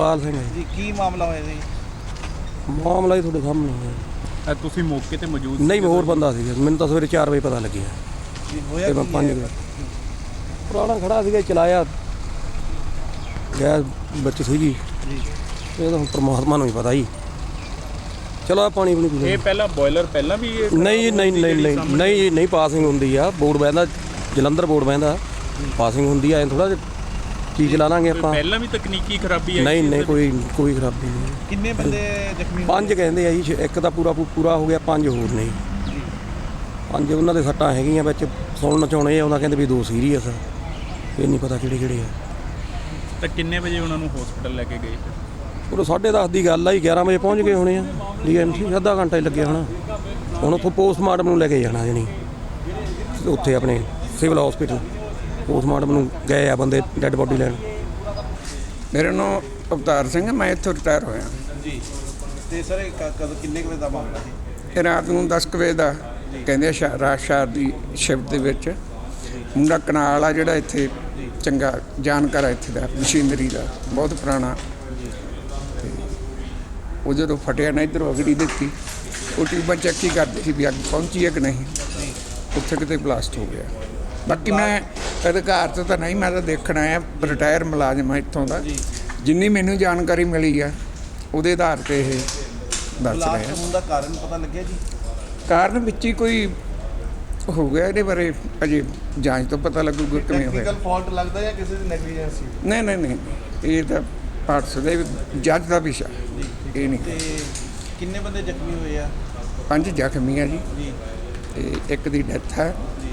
ਜਸਪਾਲ ਸਿੰਘ ਹੈ ਜੀ। ਕੀ ਮਾਮਲਾ ਹੋਇਆ ਜੀ? ਮਾਮਲਾ ਹੀ ਤੁਹਾਡੇ ਸਾਹਮਣੇ ਹੈ ਅ, ਤੁਸੀਂ ਮੌਕੇ ਤੇ ਮੌਜੂਦ ਨਹੀਂ ਹੋਰ ਬੰਦਾ ਸੀਗਾ ਮੈਨੂੰ ਤਾਂ ਸਵੇਰੇ 4 ਵਜੇ ਪਤਾ ਲੱਗਿਆ। ਜੀ ਹੋਇਆ ਤੇ ਮੈਂ ਕੀ 5 ਹੈ? ਵਜੇ ਪੁਰਾਣਾ ਖੜਾ ਸੀਗਾ ਚਲਾਇਆ। ਗੈਸ ਵਿੱਚ ਸੀਗੀ। ਜੀ। ਇਹ ਤਾਂ ਹੁਣ ਪ੍ਰਮਾਤਮਾ ਨੂੰ ਹੀ ਪਤਾ ਜੀ। ਚਲੋ ਆ ਪਾਣੀ ਪੂਣੀ ਪੀ ਇਹ ਲਓ। ਪਹਿਲਾਂ ਬੋਇਲਰ ਪਹਿਲਾਂ ਵੀ ਇਹ ਨਹੀਂ ਜੀ, ਨਹੀਂ ਨਹੀਂ ਨਹੀਂ ਨਹੀਂ ਜੀ, ਨਹੀਂ ਪਾਸਿੰਗ ਹੁੰਦੀ ਆ। ਬੋਰਡ ਬਹਿੰਦਾ ਜਲੰਧਰ ਬੋਰਡ ਬਹਿੰਦਾ। ਪਾਸਿੰਗ ਹੁੰਦੀ ਆ ਐ ਥੋੜਾ ਚੀਜ਼ ਲਾ ਲਾਂਗੇ ਆਪਾਂ। ਪਹਿਲਾਂ ਵੀ ਤਕਨੀਕੀ ਖਰਾਬੀ ਹੈ ਨਹੀਂ ਨਹੀਂ ਕੋਈ ਕੋਈ ਖਰਾਬੀ ਨਹੀਂ। ਕਿੰਨੇ ਬੰਦੇ ਜ਼ਖਮੀ? ਪੰਜ ਕਹਿੰਦੇ ਆ ਜੀ ਛੇ- ਇੱਕ ਤਾਂ ਪੂਰਾ ਪੂਰਾ ਹੋ ਗਿਆ ਪੰਜ ਹੋਰ ਨੇ। ਜੀ। ਪੰਜ ਉਹਨਾਂ ਦੇ ਸੱਟਾਂ ਹੈਗੀਆਂ ਵਿੱਚ ਸੌਣ ਨਚਾਉਣੇ ਆ ਉਹਨਾਂ ਕਹਿੰਦੇ ਵੀ ਦੋ ਸੀਰੀਅਸ ਆ। ਇਹ ਨਹੀਂ ਪਤਾ ਕਿਹੜੇ ਕਿਹੜੇ ਆ। ਤਾਂ ਕਿੰਨੇ ਵਜੇ ਉਹਨਾਂ ਨੂੰ ਹਸਪੀਟਲ ਲੈ ਕੇ ਗਏ? ਉਹ 10:30 ਦੀ ਗੱਲ ਆ ਜੀ 11 ਵਜੇ ਪਹੁੰਚ ਗਏ ਹੋਣੇ ਆ। ਡੀਐਮਸੀ ਅੱਧਾ ਘੰਟਾ ਹੀ ਲੱਗਿਆ ਹੋਣਾ। ਹੁਣ ਉੱਥੋਂ ਪੋਸਟਮਾਰਟਮ ਨੂੰ ਲੈ ਕੇ ਜਾਣਾ ਜਣੀ ਉੱਥੇ ਆਪਣੇ ਸਿਵਲ ਹਸਪੀਟਲ ਪੋਸਟਮਾਰਟਮ ਨੂੰ ਗਏ ਆ ਬੰਦੇ ਡੈੱਡ ਬੋਡੀ ਲੈਣ। ਮੇਰਾ ਨਾਮ ਅਵਤਾਰ ਸਿੰਘ ਹੈ ਮੈਂ ਇੱਥੋਂ ਰਿਟਾਇਰ ਹੋਇਆ। ਜੀ। ਤੇ ਸਰ ਕਦੋਂ ਕਿੰਨੇ ਵਜੇ ਦਾ ਮਾਮਲਾ ਸੀ ਇਹ ਰਾਤ ਨੂੰ 10 ਕੁ ਵਜੇ ਦਾ ਕਹਿੰਦੇ ਰਾਤ ਸ਼ਹਿਰ ਦੀ ਸ਼ਿਫਟ ਦੇ ਵਿੱਚ। ਮੁੰਡਾ ਕਨਾਲ ਆ ਜਿਹੜਾ ਇੱਥੇ ਚੰਗਾ ਜਾਣਕਾਰ ਹੈ ਇੱਥੇ ਦਾ ਮਸ਼ੀਨਰੀ ਦਾ ਬਹੁਤ ਪੁਰਾਣਾ। ਉਹ ਜਦੋਂ ਫਟਿਆ ਨਾ ਇੱਧਰੋਂ ਅਗੜੀ ਦਿੱਤੀ ਉਹ ਟਿਊਬਾਂ ਚੈੱਕ ਹੀ ਕਰਦੇ ਸੀ ਵੀ ਅੱਗ ਪਹੁੰਚੀ ਹੈ ਕਿ ਨਹੀਂ। ਉੱਥੇ ਕਿਤੇ ਬਲਾਸਟ ਹੋ ਗਿਆ। ਬਾਕੀ ਮੈਂ ਅਧਿਕਾਰ ਤੋਂ ਤਾਂ ਨਹੀਂ ਮੈਂ ਤਾਂ ਦੇਖਣ ਆਇਆ ਰਿਟਾਇਰ ਮੁਲਾਜ਼ਮ ਹਾਂ ਇੱਥੋਂ ਦਾ। ਜਿੰਨੀ ਮੈਨੂੰ ਜਾਣਕਾਰੀ ਮਿਲੀ ਆ ਉਹਦੇ ਆਧਾਰ ਤੇ ਇਹ ਦੱਸ ਰਿਹਾ। ਬਲਾਸਟ ਹੋਣ ਦਾ ਕਾਰਨ ਪਤਾ ਲੱਗਿਆ ਜੀ? ਕਾਰਨ ਵਿੱਚ ਹੀ ਕੋਈ ਹੋ ਗਿਆ ਇਹਦੇ ਬਾਰੇ ਅਜੇ ਜਾਂਚ ਤੋਂ ਪਤਾ ਲੱਗੂਗਾ ਕਿਵੇਂ ਹੋਇਆ। ਟੈਕਨੀਕਲ ਫਾਲਟ ਲੱਗਦਾ ਜਾਂ ਕਿਸੇ ਦੀ ਨੈਗਲੀਜੈਂਸ ਨਹੀਂ ਨਹੀਂ ਨਹੀਂ ਇਹ ਤਾਂ ਪਾਰਟਸ ਦੇ ਜੱਜ ਦਾ ਵਿਸ਼ਾ ਇਹ ਨਹੀਂ। ਤੇ ਕਿੰਨੇ ਬੰਦੇ ਜ਼ਖਮੀ ਹੋਏ ਆ? ਪੰਜ ਜ਼ਖਮੀ ਆ ਜੀ। ਜੀ। ਤੇ ਇੱਕ ਦੀ ਡੈਥ ਹੈ। ਜੀ।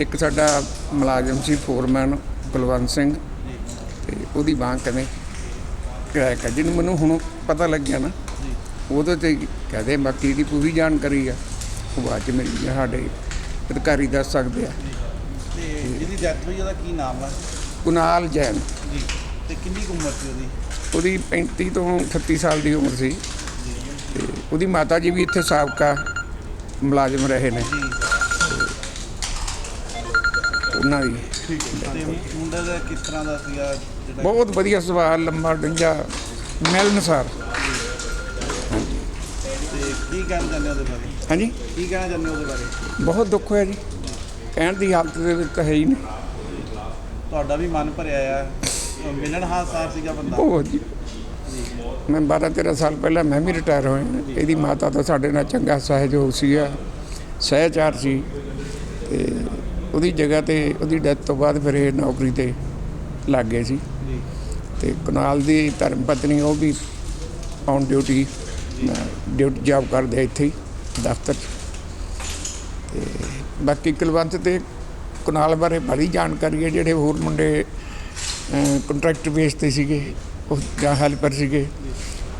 ਇੱਕ ਸਾਡਾ ਮੁਲਾਜ਼ਮ ਸੀ ਫੋਰਮੈਨ ਕੁਲਵੰਤ ਸਿੰਘ ਤੇ ਉਹਦੀ ਬਾਂਹ ਕਨੇ ਕਿਰਾਇਆ ਕਰ ਜਿਹਨੂੰ ਮੈਨੂੰ ਹੁਣ ਪਤਾ ਲੱਗਿਆ ਨਾ ਉਹਦੇ ਤੇ ਕਹਦੇ ਬਾਕੀ ਦੀ ਪੂਰੀ ਜਾਣਕਾਰੀ ਆ। ਉਹ ਬਾਅਦ ਚ ਮਿਲੀ ਆ ਸਾਡੇ ਅਧਿਕਾਰੀ ਦੱਸ ਸਕਦੇ ਆ। ਤੇ ਜਿਹਦੀ ਡੈਥ ਹੋਈ ਉਹਦਾ ਕੀ ਨਾਮ ਆ? ਕੁਨਾਲ ਜੈਨ। ਜੀ। ਤੇ ਕਿੰਨੀ ਉਮਰ ਸੀ ਉਹਦੀ? ਉਹਦੀ 35 ਤੋਂ 38 ਸਾਲ ਦੀ ਉਮਰ ਸੀ। ਤੇ ਉਹਦੀ ਮਾਤਾ ਜੀ ਵੀ ਇੱਥੇ ਸਾਬਕਾ ਮੁਲਾਜ਼ਮ ਰਹੇ ਨੇ। ਜੀ। ਉਹਨਾਂ ਦੀ। ਠੀਕ ਹੈ। ਤੇ ਮੁੰਡਾ ਦਾ ਕਿਸ ਤਰ੍ਹਾਂ ਦਾ ਸੀਗਾ ਜਿਹੜਾ ਬਹੁਤ ਵਧੀਆ ਸਵਾਲ ਲੰਮਾ ਡੰਜਾ ਮਿਲਨਸਾਰ ਤੇ ਕੀ ਕਹਿਣਾ ਚਾਹੁੰਦੇ ਹੋ ਉਹਦੇ ਬਾਰੇ? ਹਾਂਜੀ? ਕੀ ਕਹਿਣਾ ਚਾਹੁੰਦੇ ਉਹਦੇ ਬਾਰੇ? ਬਹੁਤ ਦੁੱਖ ਹੋਇਆ ਜੀ। ਕਹਿਣ ਦੀ ਹਾਲਤ ਦੇ ਵਿੱਚ ਤਾਂ ਹੈ ਹੀ ਨਹੀਂ। ਤੁਹਾਡਾ ਵੀ ਮਨ ਭਰਿਆ ਆ। ਮਿਲਣ ਹਾਸਾਰ ਸੀਗਾ ਬੰਦਾ? ਬਹੁਤ ਜੀ। ਮੈਂ 12 13 ਸਾਲ ਪਹਿਲਾਂ ਮੈਂ ਵੀ ਰਿਟਾਇਰ ਹੋਇਆ। ਇਹਦੀ ਮਾਤਾ ਤਾਂ ਸਾਡੇ ਨਾਲ ਚੰਗਾ ਸਹਿਯੋਗ ਸੀਗਾ। ਸਹਿਚਾਰ ਸੀ। ਉਹਦੀ ਜਗ੍ਹਾ ਤੇ ਉਹਦੀ ਡੈਥ ਤੋਂ ਬਾਅਦ ਫਿਰ ਇਹ ਨੌਕਰੀ ਤੇ ਲੱਗ ਗਏ ਸੀ। ਜੀ। ਤੇ ਕੁਨਾਲ ਦੀ ਧਰਮ ਪਤਨੀ ਉਹ ਵੀ ਔਨ ਡਿਊਟੀ ਡਿਊਟੀ ਜੌਬ ਕਰਦੇ ਇੱਥੇ ਹੀ ਦਫ਼ਤਰ ਤੇ ਬਾਕੀ ਕੁਲਵੰਤ ਤੇ ਕੁਨਾਲ ਬਾਰੇ ਬੜੀ ਜਾਣਕਾਰੀ ਹੈ ਜਿਹੜੇ ਹੋਰ ਮੁੰਡੇ ਕੰਟਰੈਕਟ ਬੇਸ ਤੇ ਸੀਗੇ ਉਹ ਜਾਂ ਹੈਲਪਰ ਸੀਗੇ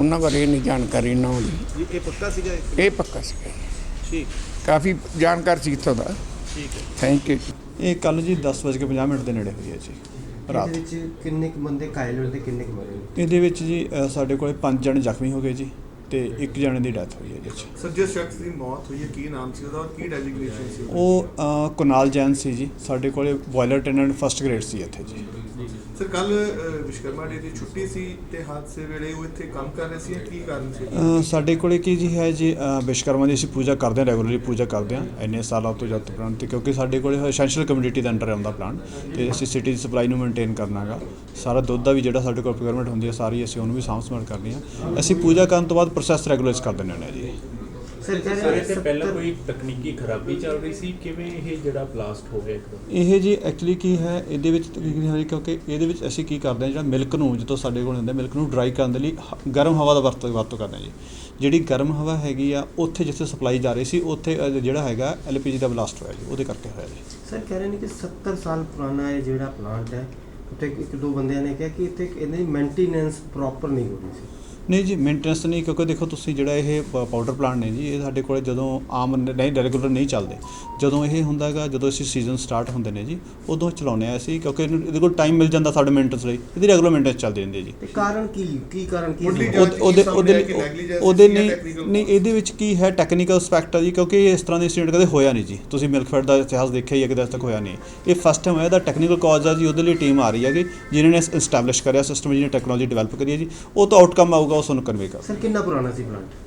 ਉਹਨਾਂ ਬਾਰੇ ਨਹੀਂ ਜਾਣਕਾਰੀ ਨਾ ਹੋਈ। ਇਹ ਪੱਕਾ ਸੀਗਾ ਇਹ? ਇਹ ਪੱਕਾ ਸੀਗਾ। ਠੀਕ। ਕਾਫੀ ਜਾਣਕਾਰ ਸੀ ਇੱਥੋਂ ਦਾ। ਠੀਕ ਹੈ। ਥੈਂਕ ਯੂ ਇਹ ਕੱਲ ਜੀ 10:50 ਮਿੰਟ ਦੇ ਨੇੜੇ ਹੋਈ ਹੈ ਜੀ ਰਾਤ। ਇਹਦੇ ਵਿੱਚ ਕਿੰਨੇ ਕੁ ਬੰਦੇ ਘਾਇਲ ਹੋਏ ਤੇ ਕਿੰਨੇ ਕੁ ਮਰੇ? ਇਹਦੇ ਵਿੱਚ ਜੀ ਅ, ਸਾਡੇ ਕੋਲੇ ਪੰਜ ਜਣੇ ਜ਼ਖਮੀ ਹੋ ਗਏ ਜੀ। ਤੇ ਇੱਕ ਜਣੇ ਦੀ ਡੈਥ ਹੋਈ ਹੈ ਇਹਦੇ 'ਚ। ਸਰ ਜਿਸ ਸ਼ਖਸ ਦੀ ਮੌਤ ਹੋਈ ਹੈ ਕੀ ਨਾਮ ਸੀ ਉਹਦਾ ਔਰ ਕੀ ਡੈਜ਼ਿਗਨੇਸ਼ਨ ਸੀ ਉਹਦੀ? ਉਹ ਅ, ਕੁਨਾਲ ਜੈਨ ਸੀ ਜੀ। ਸਾਡੇ ਕੋਲੇ ਬੋਇਲਰ ਅਟੈਂਡੈਂਟ ਫਸਟ ਗ੍ਰੇਡ ਸੀ ਇੱਥੇ ਜੀ। ਸਰ ਕੱਲ ਵਿਸ਼ਕਰਮਾ ਡੇ ਦੀ ਛੁੱਟੀ ਸੀ ਤੇ ਹਾਦਸੇ ਵੇਲੇ ਉਹ ਇੱਥੇ ਕੰਮ ਕਰ ਰਹੇ ਸੀ ਜਾਂ ਕੀ ਕਾਰਨ ਸੀ? ਅ, ਸਾਡੇ ਕੋਲੇ ਕੀ ਜੀ ਹੈ ਜੀ ਅ, ਵਿਸ਼ਵਕਰਮਾ ਦੀ ਅਸੀਂ ਪੂਜਾ ਕਰਦੇ ਹਾਂ ਰੈਗੂਲਰਲੀ ਪੂਜਾ ਕਰਦੇ ਹਾਂ ਇੰਨੇ ਸਾਲਾਂ ਤੋਂ ਜਦ ਤੋਂ ਕਿਉਂਕਿ ਸਾਡੇ ਕੋਲੇ ਐਸੈਂਸ਼ੀਅਲ ਕਮਿਊਨਿਟੀ ਦੇ ਅੰਡਰ ਆਉਂਦਾ ਪਲਾਂਟ ਤੇ ਅਸੀਂ ਸਿਟੀ ਦੀ ਸਪਲਾਈ ਨੂੰ ਮੇਨਟੇਨ ਕਰਨਾਗਾ ਸਾਰਾ ਦੁੱਧ ਦਾ ਵੀ ਜਿਹੜਾ ਸਾਡੇ ਕੋਲ ਪ੍ਰੋਕਿਊਰਮੈਂਟ ਹੁੰਦੀ ਹੈ ਸਾਰੀ ਅਸੀਂ ਉਹਨੂੰ ਵੀ ਸਾਂਭ ਸੰਭਾਲ ਕਰਨੀ ਆ ਅਸੀਂ ਪੂਜਾ ਕਰਨ ਤੋਂ ਬਾਅਦ ਪ੍ਰੋਸੈਸ ਰੈਗੂਲਰਾਈਜ਼ ਕਰ ਦਿੰਦੇ ਹੁੰਦੇ ਹਾਂ ਜੀ। ਸਰ ਕਹਿ ਸਰ ਰਹੇ ਇਹ ਤੇ ਪਹਿਲਾਂ 70 ਕੋਈ ਤਕਨੀਕੀ ਖਰਾਬੀ ਚੱਲ ਰਹੀ ਸੀ? ਕਿਵੇਂ ਇਹ ਜਿਹੜਾ ਬਲਾਸਟ ਹੋ ਗਿਆ ਇੱਕਦਮ ਇਹ ਜੀ ਐਕਚੁਅਲੀ ਕੀ ਹੈ ਇਹਦੇ ਵਿੱਚ ਤਕਨੀਕ ਹੈ ਕਿਉਂਕਿ ਇਹਦੇ ਵਿੱਚ ਅਸੀਂ ਕੀ ਕਰਦੇ ਹਾਂ ਜਿਹੜਾ ਮਿਲਕ ਨੂੰ ਜਦੋਂ ਸਾਡੇ ਕੋਲ ਹੁੰਦਾ ਮਿਲਕ ਨੂੰ ਡਰਾਈ ਕਰਨ ਦੇ ਲਈ ਹ- ਗਰਮ ਹਵਾ ਦਾ ਵਰਤੋਂ ਵਰਤੋਂ ਕਰਦੇ ਹਾਂ ਜੀ। ਜਿਹੜੀ ਗਰਮ ਹਵਾ ਹੈਗੀ ਆ ਉੱਥੇ ਜਿੱਥੇ ਸਪਲਾਈ ਜਾ ਰਹੀ ਸੀ ਉੱਥੇ ਅ, ਜਿਹੜਾ ਹੈਗਾ ਐਲਪੀਜੀ ਦਾ ਬਲਾਸਟ ਹੋਇਆ ਜੀ ਉਹਦੇ ਕਰਕੇ ਹੋਇਆ ਜੀ। ਸਰ ਕਹਿ ਰਹੇ ਨੇ ਕਿ 70 ਸਾਲ ਪੁਰਾਣਾ ਇਹ ਜਿਹੜਾ ਪਲਾਂਟ ਹੈ ਉੱਤੇ ਇੱਕ ਦੋ ਬੰਦਿਆਂ ਨੇ ਕਿਹਾ ਕਿ ਇੱਥੇ ਇਹਦੀ ਮੇਨਟੇਨੈਂਸ ਪ੍ਰੋਪਰ ਨਹੀਂ ਹੋ ਰਹੀ ਸੀ। ਨਹੀਂ ਜੀ ਮੇਨਟੇਨੈਂਸ ਨਹੀਂ ਕਿਉਂਕਿ ਦੇਖੋ ਤੁਸੀਂ ਜਿਹੜਾ ਇਹ ਪਾਊਡਰ ਪਲਾਂਟ ਨੇ ਜੀ ਇਹ ਸਾਡੇ ਕੋਲੇ ਜਦੋਂ ਆਮ ਨਹੀਂ ਰੈਗੂਲਰ ਨਹੀਂ ਚੱਲਦੇ। ਜਦੋਂ ਇਹ ਹੁੰਦਾ ਹੈਗਾ ਜਦੋਂ ਅਸੀਂ ਸੀਜ਼ਨ ਸਟਾਰਟ ਹੁੰਦੇ ਨੇ ਜੀ ਉਦੋਂ ਚਲਾਉਂਦੇ ਆ ਅਸੀਂ ਕਿਉਂਕਿ ਇਹਨੂੰ- ਇਹਦੇ ਕੋਲ ਟਾਈਮ ਮਿਲ ਜਾਂਦਾ ਸਾਡੇ ਮੇਨਟੇਨੈਂਸ ਲਈ ਇਹਦੀ ਰੈਗੂਲਰ ਮੇਨਟੇਨੈਂਸ ਚੱਲਦੀ ਰਹਿੰਦੀ ਹੈ ਜੀ। ਤੇ ਕਾਰਨ ਕੀ ਕੀ ਕਾਰਨ ਕੀ ਉਹਦੇ- ਉਹਦੇ ਕੀ ਉਹਦੇ ਕਿ ਨਹੀਂ ਨਹੀਂ ਇਹਦੇ ਵਿੱਚ ਕੀ ਹੈ ਟੈਕਨੀਕਲ ਐਸਪੈਕਟ ਹੈ ਜੀ ਕਿਉਂਕਿ ਇਸ ਤਰ੍ਹਾਂ ਦਾ ਇੰਸੀਡੈਂਟ ਕਦੇ ਹੋਇਆ ਨਹੀਂ ਜੀ। ਤੁਸੀਂ ਮਿਲਕਫੈਡ ਦਾ ਇਤਿਹਾਸ ਦੇਖਿਆ ਹੀ ਹੈ ਕਦੇ ਅੱਜ ਤੱਕ ਹੋਇਆ ਨਹੀਂ। ਇਹ ਫਸਟ ਟਾਈਮ ਹੋਇਆ ਇਹਦਾ ਟੈਕਨੀਕਲ ਕਾਜ਼ ਆ ਜੀ ਉਹਦੇ ਲਈ ਟੀਮ ਆ ਰਹੀ ਹੈ ਕਿ ਜਿਨ੍ਹਾਂ ਨੇ ਐਸਟੈਬਲਿਸ਼ ਕਰਿਆ ਸਿਸਟਮ ਜਿਹਨੇ ਟੈਕਨੋਲੋਜੀ ਡਿਵੈਲਪ ਕਰੀ ਹੈ ਜੀ। ਉਹ ਤਾਂ ਆਊਟਕਮ ਆਊਗਾ ਉਹ ਤੁਹਾਨੂੰ ਕਨਵੇ ਕਰ ਸਰ ਕਿੰਨਾ ਪੁਰਾਣਾ ਸੀ ਪਲਾਂਟ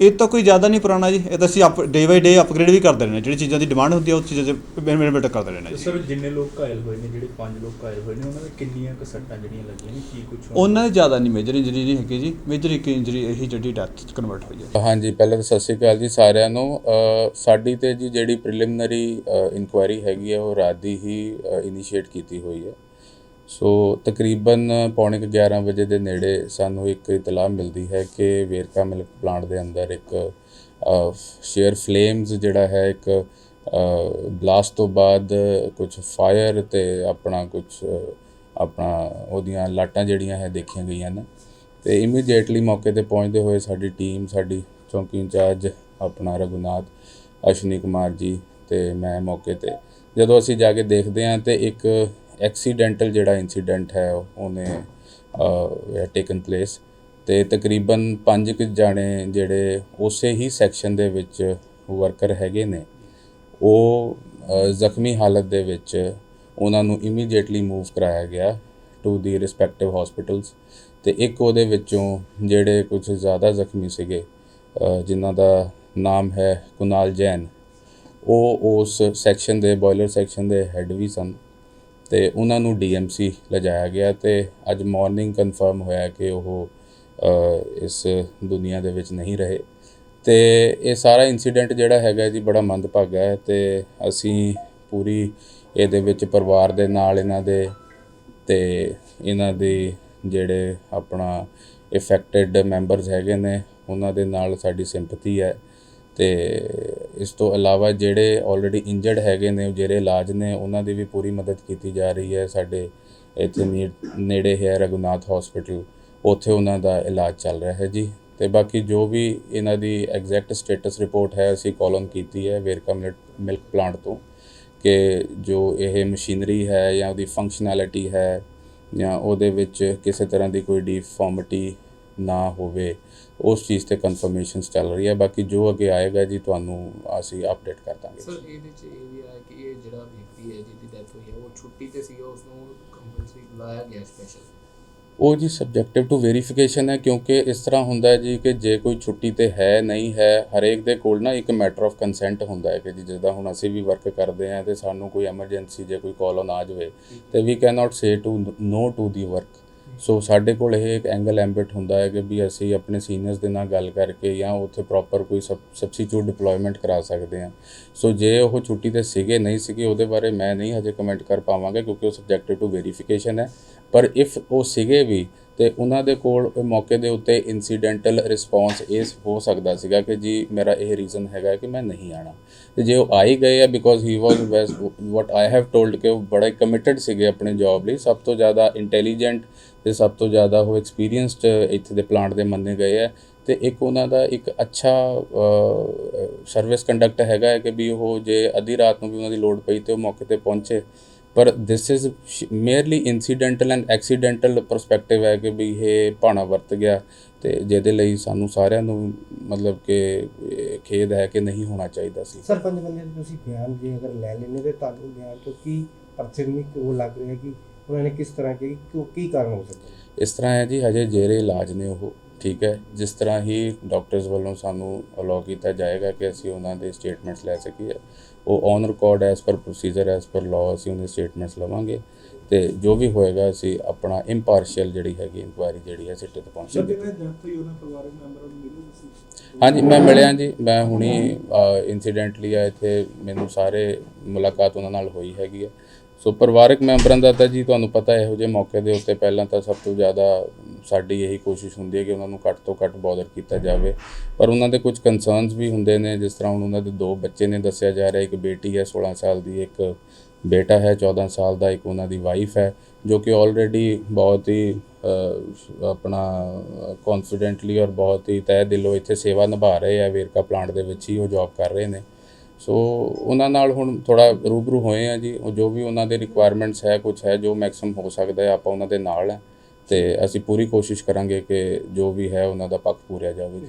ਇਹ ਤਾਂ ਕੋਈ ਜ਼ਿਆਦਾ ਨਹੀਂ ਪੁਰਾਣਾ ਜੀ। ਇਹ ਤਾਂ ਅਸੀਂ ਅਪ ਡੇ ਬਾਈ ਡੇ ਅਪਗ੍ਰੇਡ ਵੀ ਕਰਦੇ ਰਹਿੰਦੇ ਜਿਹੜੀ ਚੀਜ਼ਾਂ ਦੀ ਡਿਮਾਂਡ ਹੁੰਦੀ ਹੈ ਉਹ ਚੀਜ਼ਾਂ 'ਚ ਬੈਨੀਫਿਟ ਕਰਦੇ ਰਹਿੰਦੇ ਜੀ। ਸਰ ਜਿੰਨੇ ਲੋਕ ਘਾਇਲ ਹੋਏ ਨੇ ਜਿਹੜੇ ਪੰਜ ਲੋਕ ਘਾਇਲ ਹੋਏ ਨੇ ਉਹਨਾਂ ਦੇ ਕਿੰਨੀਆਂ ਕੁ ਸੱਟਾਂ ਜਿਹੜੀਆਂ ਲੱਗੀਆਂ ਨੇ ਕੀ ਕੁਝ ਉਹਨਾਂ ਦੇ ਜ਼ਿਆਦਾ ਨਹੀਂ ਮੇਜਰ ਇੰਜਰੀ ਨਹੀਂ ਹੈਗੀ ਜੀ। ਮੇਜਰ ਇੱਕ ਇੰਜਰੀ ਇਹੀ ਜਿਹੜੀ ਡੈਥ ਕਨਵਰਟ ਹੋਈ ਹੈ। ਹਾਂਜੀ ਪਹਿਲਾਂ ਤਾਂ ਸਤਿ ਸ਼੍ਰੀ ਅਕਾਲ ਜੀ ਸਾਰਿਆਂ ਨੂੰ। ਅ, ਸਾਡੀ ਤੇ ਜੀ ਜਿਹੜੀ ਪ੍ਰੀਲਿਮਿਨਰੀ ਇਨਕੁਆਇਰੀ ਹੈਗੀ ਹੈ ਉਹ ਰਾਤ ਦੀ ਹੀ ਇਨੀਸ਼ੀਏਟ ਕੀਤੀ ਹੋਈ ਹੈ। ਸੋ ਤਕਰੀਬਨ ਪੌਣੇ ਕੁ 11 ਵਜੇ ਦੇ ਨੇੜੇ ਸਾਨੂੰ ਇੱਕ ਇਤਲਾਹ ਮਿਲਦੀ ਹੈ ਕਿ ਵੇਰਕਾ ਮਿਲਕ ਪਲਾਂਟ ਦੇ ਅੰਦਰ ਇੱਕ ਸ਼ੇਅਰ ਫਲੇਮਸ ਜਿਹੜਾ ਹੈ, ਇੱਕ ਬਲਾਸਟ ਤੋਂ ਬਾਅਦ ਕੁਝ ਫਾਇਰ ਤੇ ਆਪਣਾ ਕੁਝ ਆਪਣਾ ਉਹਦੀਆਂ ਲਾਟਾਂ ਜਿਹੜੀਆਂ ਹੈ ਦੇਖੀਆਂ ਗਈਆਂ ਨੇ। ਤੇ ਇਮੀਡੀਏਟਲੀ ਮੌਕੇ ਤੇ ਪਹੁੰਚਦੇ ਹੋਏ ਸਾਡੀ ਟੀਮ ਸਾਡੀ ਚੌਂਕੀ ਇੰਚਾਰਜ, ਆਪਣਾ ਰਘੁਨਾਥ ਅਸ਼ਵਨੀ ਕੁਮਾਰ ਜੀ ਤੇ ਮੈਂ ਮੌਕੇ ਤੇ। ਜਦੋਂ ਅਸੀਂ ਜਾ ਕੇ ਦੇਖਦੇ ਹਾਂ ਤੇ ਇੱਕ ਐਕਸੀਡੈਂਟਲ ਜਿਹੜਾ ਇਨਸੀਡੈਂਟ ਹੈ, ਉਹਨੇ ਟੇਕਨ ਪਲੇਸ ਤੇ ਤਕਰੀਬਨ ਪੰਜ ਕੁ ਜਾਣੇ ਜਿਹੜੇ ਉਸੇ ਹੀ ਸੈਕਸ਼ਨ ਦੇ ਵਿੱਚ ਵਰਕਰ ਹੈਗੇ ਨੇ, ਉਹ ਜ਼ਖਮੀ ਹਾਲਤ ਦੇ ਵਿੱਚ ਉਹਨਾਂ ਨੂੰ ਇਮੀਡੀਏਟਲੀ ਮੂਵ ਕਰਾਇਆ ਗਿਆ ਟੂ ਦੀ ਰਿਸਪੈਕਟਿਵ ਹਸਪੀਟਲਸ ਤੇ ਇੱਕ ਉਹਦੇ ਵਿੱਚੋਂ ਜਿਹੜੇ ਕੁਝ ਜ਼ਿਆਦਾ ਜ਼ਖਮੀ ਸੀਗੇ ਜਿਨ੍ਹਾਂ ਦਾ ਨਾਮ ਹੈ ਕੁਨਾਲ ਜੈਨ, ਉਹ ਉਸ ਸੈਕਸ਼ਨ ਦੇ ਬੋਇਲਰ ਸੈਕਸ਼ਨ ਦੇ ਹੈੱਡ ਵੀ ਸਨ ਤੇ ਉਹਨਾਂ ਨੂੰ ਡੀਐਮਸੀ ਲਿਜਾਇਆ ਗਿਆ ਤੇ ਅੱਜ ਮਾਰਨਿੰਗ ਕਨਫਰਮ ਹੋਇਆ ਕਿ ਉਹ ਇਸ ਦੁਨੀਆ ਦੇ ਵਿੱਚ ਨਹੀਂ ਰਹੇ। ਤੇ ਇਹ ਸਾਰਾ ਇਨਸੀਡੈਂਟ ਜਿਹੜਾ ਹੈਗਾ ਜੀ ਬੜਾ ਮੰਦਭਾਗਾ ਹੈ ਤੇ ਅਸੀਂ ਪੂਰੀ ਇਹਦੇ ਵਿੱਚ ਪਰਿਵਾਰ ਦੇ ਨਾਲ ਇਹਨਾਂ ਦੇ ਤੇ ਇਹਨਾਂ ਦੇ ਜਿਹੜੇ ਆਪਣਾ ਇਫੈਕਟਡ ਮੈਂਬਰਸ ਹੈਗੇ ਨੇ, ਉਹਨਾਂ ਦੇ ਨਾਲ ਸਾਡੀ ਸਿੰਪਥੀ ਹੈ। ਤੇ ਇਸ ਤੋਂ ਇਲਾਵਾ ਜਿਹੜੇ ਆਲਰੇਡੀ ਇੰਜਰਡ ਹੈਗੇ ਨੇ, ਜਿਹੜੇ ਇਲਾਜ ਨੇ, ਉਹਨਾਂ ਦੀ ਵੀ ਪੂਰੀ ਮਦਦ ਕੀਤੀ ਜਾ ਰਹੀ ਹੈ ਸਾਡੇ ਇੱਥੇ ਨੀ- ਨੇੜੇ ਹੈ ਰਘੁਨਾਥ ਹਸਪੀਟਲ ਉੱਥੇ ਉਹਨਾਂ ਦਾ ਇਲਾਜ ਚੱਲ ਰਿਹਾ ਹੈ ਜੀ। ਤੇ ਬਾਕੀ ਜੋ ਵੀ ਇਹਨਾਂ ਦੀ ਐਗਜ਼ੈਕਟ ਸਟੇਟਸ ਰਿਪੋਰਟ ਹੈ, ਅਸੀਂ ਕਾਲਮ ਕੀਤੀ ਹੈ ਵੇਰਕਾ ਮਿਲਕ ਮਿਲਕ ਪਲਾਂਟ ਤੋਂ ਕਿ ਜੋ ਇਹ ਮਸ਼ੀਨਰੀ ਹੈ ਜਾਂ ਉਹਦੀ ਫੰਕਸ਼ਨੈਲਿਟੀ ਹੈ ਜਾਂ ਉਹਦੇ ਵਿੱਚ ਕਿਸੇ ਤਰ੍ਹਾਂ ਦੀ ਕੋਈ ਡਿਫਾਰਮਿਟੀ ਨਾ ਹੋਵੇ ਉਸ ਚੀਜ਼ ਤੇ ਕਨਫਰਮੇਸ਼ਨਸ ਚੱਲ ਰਹੀ ਹੈ। ਬਾਕੀ ਜੋ ਅੱਗੇ ਆਏਗਾ ਜੀ ਤੁਹਾਨੂੰ ਅਸੀਂ ਅਪਡੇਟ ਕਰ ਦਾਂਗੇ। ਸਰ ਇਹਦੇ ਚ ਇਹ ਵੀ ਹੈ ਕਿ ਇਹ ਜਿਹੜਾ ਵਿਅਕਤੀ ਹੈ ਜਿਹਦੀ ਡੈਥ ਹੋਈ ਹੈ ਉਹ ਛੁੱਟੀ ਤੇ ਸੀਗਾ ਉਸ ਨੂੰ ਕੰਪਲਸਰੀ ਬੁਲਾਇਆ ਗਿਆ ਸਪੈਸ਼ਲ ਉਹ ਜੀ ਸਬਜੈਕਟਿਵ ਟੂ ਵੈਰੀਫਿਕੇਸ਼ਨ ਹੈ ਕਿਉਂਕਿ ਇਸ ਤਰ੍ਹਾਂ ਹੁੰਦਾ ਹੈ ਜੀ ਕਿ ਜੇ ਕੋਈ ਛੁੱਟੀ ਤੇ ਹੈ ਨਹੀਂ ਹੈ ਹਰੇਕ ਦੇ ਕੋਲ ਨਾ ਇੱਕ ਮੈਟਰ ਆਫ ਕੰਸੈਂਟ ਹੁੰਦਾ ਹੈ ਕਿ ਜੀ ਜਿੱਦਾਂ ਹੁਣ ਅਸੀਂ ਵੀ ਵਰਕ ਕਰਦੇ ਹਾਂ ਤੇ ਸਾਨੂੰ ਕੋਈ ਐਮਰਜੈਂਸੀ ਜੇ ਕੋਈ ਕਾਲ ਔਨ ਆ ਜਾਵੇ ਤੇ ਵੀ can not say to no to the work so ਸਾਡੇ ਕੋਲ ਇਹ ਇੱਕ ਐਂਗਲ ਐਮਬਿਟ ਹੁੰਦਾ ਹੈ ਕਿ ਵੀ ਅਸੀਂ ਆਪਣੇ ਸੀਨੀਅਰਸ ਦੇ ਨਾਲ ਗੱਲ ਕਰਕੇ ਜਾਂ ਉੱਥੇ ਪ੍ਰੋਪਰ ਕੋਈ ਸਬਸਟੀਟਿਊਟ ਡਿਪਲੋਇਮੈਂਟ ਕਰਾ ਸਕਦੇ ਹਾਂ। ਸੋ ਜੇ ਉਹ ਛੁੱਟੀ ਤੇ ਸੀਗੇ, ਨਹੀਂ ਸੀਗੇ, ਉਹਦੇ ਬਾਰੇ ਮੈਂ ਨਹੀਂ ਹਜੇ ਕਮੈਂਟ ਕਰ ਪਾਵਾਂਗਾ ਕਿਉਂਕਿ ਉਹ ਸਬਜੈਕਟਿਵ ਟੂ ਵੈਰੀਫਿਕੇਸ਼ਨ ਹੈ। ਪਰ ਇਫ ਉਹ ਸੀਗੇ ਵੀ ਤੇ ਉਹਨਾਂ ਦੇ ਕੋਲ ਮੌਕੇ ਦੇ ਉੱਤੇ ਇਨਸੀਡੈਂਟਲ ਰਿਸਪੌਂਸ ਇਹ ਹੋ ਸਕਦਾ ਸੀਗਾ ਕਿ ਜੀ ਮੇਰਾ ਇਹ ਰੀਜ਼ਨ ਹੈਗਾ ਕਿ ਮੈਂ ਨਹੀਂ ਆਣਾ ਤੇ ਜੇ ਉਹ ਆ ਹੀ ਗਏ ਆ because he was what I have told ਕਿ ਉਹ ਬੜਾ ਕਮਿਟਡ ਸੀਗੇ ਆਪਣੇ ਜੌਬ ਲਈ, ਸਭ ਤੋਂ ਜ਼ਿਆਦਾ ਇੰਟੈਲੀਜੈਂਟ ਤੇ ਸਭ ਤੋਂ ਜ਼ਿਆਦਾ ਉਹ ਐਕਸਪੀਰੀਅੰਸਡ ਇੱਥੇ ਦੇ ਪਲਾਂਟ ਦੇ ਮੰਨੇ ਗਏ ਆ। ਤੇ ਇੱਕ ਉਹਨਾਂ ਦਾ ਇੱਕ ਅੱਛਾ ਸਰਵਿਸ ਕੰਡਕਟ ਹੈਗਾ ਹੈ ਕਿ ਵੀ ਉਹ ਜੇ ਅੱਧੀ ਰਾਤ ਨੂੰ ਵੀ ਉਹਨਾਂ ਦੀ ਲੋੜ ਪਈ ਤੇ ਉਹ ਮੌਕੇ ਤੇ ਪਹੁੰਚੇ। ਪਰ this is merely incidental and accidental perspective ਹੈ ਕਿ ਵੀ ਇਹ ਭਾਣਾ ਵਰਤ ਗਿਆ ਤੇ ਜਿਹਦੇ ਲਈ ਸਾਨੂੰ ਸਾਰਿਆਂ ਨੂੰ ਮਤਲਬ ਕਿ ਖੇਦ ਹੈ ਕਿ ਨਹੀਂ ਹੋਣਾ ਚਾਹੀਦਾ ਸੀ ਸਰ ਪੰਜ ਬੰਦੇ ਤੁਸੀਂ ਬਿਆਨ ਜੇ ਅਗਰ ਲੈ ਲੈਣੇ ਤੇ ਤੁਹਾਨੂੰ ਬਿਆਨ ਤੋਂ ਕੀ ਪ੍ਰਾਥਮਿਕ ਉਹ ਲੱਗ ਰਿਹਾ ਕਿ ਉਹਨਾਂ ਨੇ ਕਿਸ ਤਰ੍ਹਾਂ ਕੀ ਕੀ ਕਾਰਨ ਹੋ ਸਕਦਾ? ਇਸ ਤਰ੍ਹਾਂ ਹੈ ਜੀ ਹਜੇ ਜੇਰੇ ਇਲਾਜ ਨੇ ਉਹ ਠੀਕ ਹੈ ਜਿਸ ਤਰ੍ਹਾਂ ਹੀ ਡਾਕਟਰਸ ਵੱਲੋਂ ਸਾਨੂੰ ਅਲਾਉ ਕੀਤਾ ਜਾਏਗਾ ਕਿ ਅਸੀਂ ਉਹਨਾਂ ਦੇ ਸਟੇਟਮੈਂਟਸ ਲੈ ਸਕੀਏ ਉਹ on record as per procedure as per law ਅਸੀਂ ਉਹਦੇ ਸਟੇਟਮੈਂਟਸ ਲਵਾਂਗੇ ਤੇ ਜੋ ਵੀ ਹੋਏਗਾ ਅਸੀਂ ਆਪਣਾ ਇੰਪਾਰਸ਼ੀਅਲ ਜਿਹੜੀ ਹੈਗੀ ਇਨਕੁਆਇਰੀ ਜਿਹੜੀ ਹੈ ਸਿੱਟੇ ਤੇ ਪਹੁੰਚਾਂਗੇ ਹਾਂਜੀ ਮੈਂ ਮਿਲਿਆ ਜੀ ਮੈਂ ਹੁਣੀ ਇਨਸੀਡੈਂਟਲੀ ਆ ਇੱਥੇ ਮੈਨੂੰ ਸਾਰੇ ਮੁਲਾਕਾਤ ਉਹਨਾਂ ਨਾਲ ਹੋਈ ਹੈਗੀ ਹੈ। ਸੋ ਪਰਿਵਾਰਕ ਮੈਂਬਰਾਂ ਦਾ ਤਾਂ ਜੀ ਤੁਹਾਨੂੰ ਪਤਾ ਇਹੋ ਜਿਹੇ ਮੌਕੇ ਦੇ ਉੱਤੇ ਪਹਿਲਾਂ ਤਾਂ ਸਭ ਤੋਂ ਜ਼ਿਆਦਾ ਸਾਡੀ ਇਹੀ ਕੋਸ਼ਿਸ਼ ਹੁੰਦੀ ਹੈ ਕਿ ਉਹਨਾਂ ਨੂੰ ਘੱਟ ਤੋਂ ਘੱਟ ਬੋਦਰ ਕੀਤਾ ਜਾਵੇ। ਪਰ ਉਹਨਾਂ ਦੇ ਕੁਝ ਕਨਸਰਨਸ ਵੀ ਹੁੰਦੇ ਨੇ, ਜਿਸ ਤਰ੍ਹਾਂ ਹੁਣ ਉਹਨਾਂ ਦੇ ਦੋ ਬੱਚੇ ਨੇ ਦੱਸਿਆ ਜਾ ਰਿਹਾ, ਇੱਕ ਬੇਟੀ ਹੈ 16 ਸਾਲ ਦੀ, ਇੱਕ ਬੇਟਾ ਹੈ 14 ਸਾਲ ਦਾ, ਇੱਕ ਉਹਨਾਂ ਦੀ ਵਾਈਫ ਹੈ, ਜੋ ਕਿ ਆਲਰੇਡੀ ਬਹੁਤ ਹੀ ਆਪਣਾ ਕੌਨਫੀਡੈਂਟਲੀ ਔਰ ਬਹੁਤ ਹੀ ਤਹਿ ਦਿਲੋਂ ਇੱਥੇ ਸੇਵਾ ਨਿਭਾ ਰਹੇ ਆ, ਵੇਰਕਾ ਪਲਾਂਟ ਦੇ ਵਿੱਚ ਹੀ ਉਹ ਜੌਬ ਕਰ ਰਹੇ ਨੇ। ਸੋ ਉਹਨਾਂ ਨਾਲ ਹੁਣ ਥੋੜਾ ਰੂਬਰੂ ਹੋਏ ਆ ਜੀ। ਉਹ ਜੋ ਵੀ ਉਹਨਾਂ ਦੇ ਰਿਕੁਆਇਰਮੈਂਟਸ ਹੈ ਕੁਝ ਹੈ, ਜੋ ਮੈਕਸਿਮਮ ਹੋ ਸਕਦਾ ਹੈ, ਆਪਾਂ ਉਹਨਾਂ ਦੇ ਨਾਲ ਹੈ। ਤੇ ਅਸੀਂ ਪੂਰੀ ਕੋਸ਼ਿਸ਼ ਕਰਾਂਗੇ ਕਿ ਜੋ ਵੀ ਹੈ, ਉਹਨਾਂ ਦਾ ਪੱਖ ਪੂਰਿਆ ਜਾਵੇ ਜੀ।